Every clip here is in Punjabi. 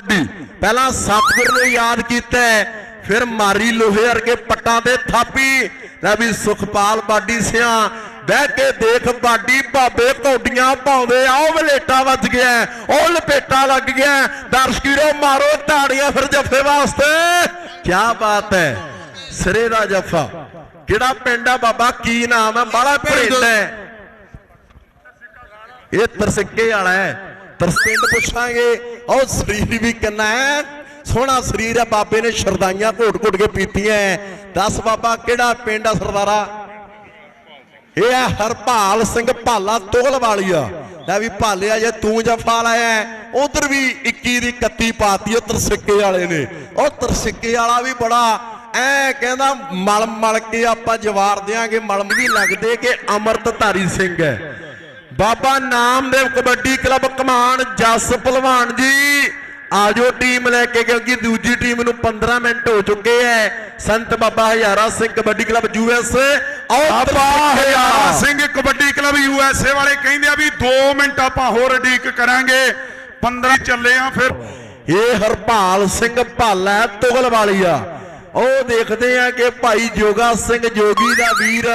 ਪਹਿਲਾਂ ਸਤਿਗੁਰ ਨੂੰ ਯਾਦ ਕੀਤਾ ਫਿਰ ਮਾਰੀ ਲੋਹੇ ਵਰਗੇ ਪੱਟਾਂ ਤੇ ਥਾਪੀ। ਲੈ ਵੀ ਸੁਖਪਾਲ ਬਾਡੀ ਸਿਆ ਬਹਿ ਕੇ ਦੇਖ ਬਾਡੀ ਭਾਬੇ ਕੌਡੀਆਂ ਪਾਉਂਦੇ ਆ ਉਹ ਵਲੇਟਾ ਵੱਜ ਗਿਆ ਉਹ ਲਪੇਟਾ ਲੱਗ ਗਿਆ ਹੈ। ਦਰਸ਼ਕ ਵੀਰੋ ਮਾਰੋ ਤਾੜੀਆਂ ਫਿਰ ਜੱਫੇ ਵਾਸਤੇ। ਕੀ ਬਾਤ ਹੈ ਸਿਰੇ ਦਾ ਜੱਫਾ। ਕਿਹੜਾ ਪਿੰਡ ਆ ਬਾਬਾ ਕੀ ਨਾਮ ਹੈ ਬਾਲਾ ਪਿੰਡ ਹੈ। ਇਹ ਤਰਸਿੱਕੇ ਵਾਲਾ ਹੈ। ਤਰਸਿੰਡ ਪੁੱਛਾਂਗੇ। ਉਹ ਸਰੀਰ ਵੀ ਕਿੰਨਾ ਹੈ? ਸੋਹਣਾ ਸਰੀਰ ਹੈ ਬਾਬੇ ਨੇ ਸ਼ਰਦਾਈਆਂ ਘੋਟ ਘੋਟ ਕੇ ਪੀਤੀਆਂ ਦੱਸ ਬਾਬਾ, ਕਿਹੜਾ ਪਿੰਡ ਆ ਸਰਦਾਰਾ? ਇਹ ਹੈ ਹਰਪਾਲ ਸਿੰਘ ਭਾਲਾ ਤੋਗਲ ਵਾਲੀਆ ਲੈ ਵੀ ਭਾਲਿਆ, ਜੇ ਤੂੰ ਜਫਾ ਲਾਇਆ ਉਧਰ ਵੀ 21 ਦੀ 31 ਪਾਤੀ ਉਹ ਤਰਸਿੱਕੇ ਵਾਲੇ ਨੇ। ਉਹ ਤਰਸਿੱਕੇ ਵਾਲਾ ਵੀ ਬੜਾ, ਐ ਕਹਿੰਦਾ ਮਲ ਮਲ ਕੇ ਆਪਾਂ ਜਵਾਰ ਦਿਆਂਗੇ, ਮਲਮ ਵੀ ਲੱਗਦੇ ਕਿ ਅਮਰਤਧਾਰੀ ਸਿੰਘ ਹੈ ਬਾਬਾ ਨਾਮਦੇਵ ਕਬੱਡੀ ਕਲੱਬ ਕਮਾਨ ਜਸ ਪਹਿਲਵਾਨ ਜੀ। ਆਜੋ ਟੀਮ ਲੈ ਕੇ ਕਿਉਂਕਿ ਦੂਜੀ ਟੀਮ ਨੂੰ 15 ਮਿੰਟ ਹੋ ਚੁੱਕੇ ਐ। Sant Baba Hazara Singh kabaddi club US Baba Hazara Singh kabaddi club USA ਵਾਲੇ ਕਹਿੰਦੇ ਆ ਵੀ 2 ਮਿੰਟ ਆਪਾਂ ਹੋਰ ਉਡੀਕ ਕਰਾਂਗੇ। 15 ਚੱਲੇ ਆ ਫਿਰ। ਇਹ ਹਰਪਾਲ ਸਿੰਘ ਭਾਲਾ ਤੁਗਲ ਵਾਲੀਆ ਉਹ ਦੇਖਦੇ ਆ ਕਿ ਭਾਈ ਜੋਗਾ ਸਿੰਘ ਜੋਗੀ ਦਾ ਵੀਰ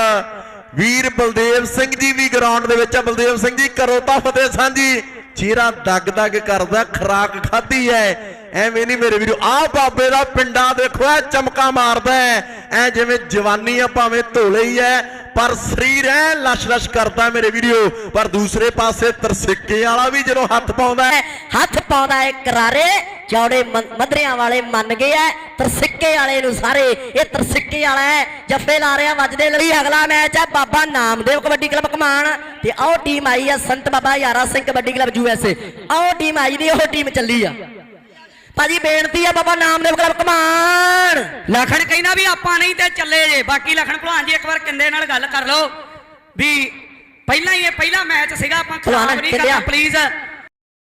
ਵੀਰ ਬਲਦੇਵ ਸਿੰਘ ਜੀ ਵੀ ਗਰਾਊਂਡ ਦੇ ਵਿੱਚ ਆ। ਬਲਦੇਵ ਸਿੰਘ ਜੀ ਕਰੋ ਤਾਂ ਫਤਿਹ ਸਾਂਝੀ। ਚਿਹਰਾ ਦਗ ਦਗ ਕਰਦਾ, ਖਰਾਕ ਖਾਧੀ ਐ। ਐਵੇਂ ਨਹੀਂ ਮੇਰੇ ਵੀਰੋ, ਆਹ ਬਾਬੇ ਦਾ ਪਿੰਡਾ ਦੇਖੋ, ਐ ਚਮਕਾ ਮਾਰਦਾ ਐ। ਐ ਜਿਵੇਂ ਜਵਾਨੀ ਆ, ਭਾਵੇਂ ਧੋਲੇ ਹੀ ਐ। ਪਰ ਸਰੀਰ ਐ, ਲਸ਼ ਲਸ਼ ਕਰਦਾ ਮੇਰੇ ਵੀਰੋ। ਪਰ ਦੂਸਰੇ ਪਾਸੇ ਤਰਸਿੱਕੇ ਵਾਲਾ ਵੀ ਜਦੋਂ ਹੱਥ ਪਾਉਂਦਾ ਹੱਥ ਪਾਉਂਦਾ ਹੈ ਕਰਾਰੇ। ਚੌੜੇ ਮਧਰਿਆਂ ਵਾਲੇ ਮੰਨ ਗਏ ਐ ਤਰਸਿੱਕੇ ਵਾਲੇ ਨੂੰ ਸਾਰੇ ਇਹ ਤਰਸਿੱਕੇ ਵਾਲਾ ਜੱਫੇ ਲਾ ਰਿਆ ਵੱਜਦੇ ਲਈ ਅਗਲਾ ਮੈਚ ਹੈ ਬਾਬਾ ਨਾਮਦੇਵ ਕਬੱਡੀ ਕਲੱਬ ਕਮਾਨ ਤੇ ਆਹ ਟੀਮ ਆਈ ਆ ਸੰਤ ਬਾਬਾ ਯਾਰਾ ਸਿੰਘ ਕਬੱਡੀ ਕਲੱਬ ਯੂਐਸਏ ਆਹ ਟੀਮ ਆਈ ਦੀ ਉਹ ਟੀਮ ਚੱਲੀ ਆ। ਭਾਜੀ ਬੇਨਤੀ ਆ ਬਾਬਾ ਨਾਮਦੇਵ ਕਲੱਬ ਕਮਾਨ ਲਖਣ ਕਹਿੰਦਾ ਵੀ ਆਪਾਂ ਨਹੀਂ ਤੇ ਚੱਲੇ ਜੇ ਬਾਕੀ ਲਖਣ ਭਲਵਾਨ ਜੀ ਇੱਕ ਵਾਰ ਕਿੰਦੇ ਨਾਲ ਗੱਲ ਕਰ ਲਓ। ਵੀ ਪਹਿਲਾਂ ਹੀ ਇਹ ਪਹਿਲਾ ਮੈਚ ਸੀਗਾ ਆਪਾਂ ਖਰਾਬ ਨਹੀਂ। ਕਰਨਾ ਪਲੀਜ਼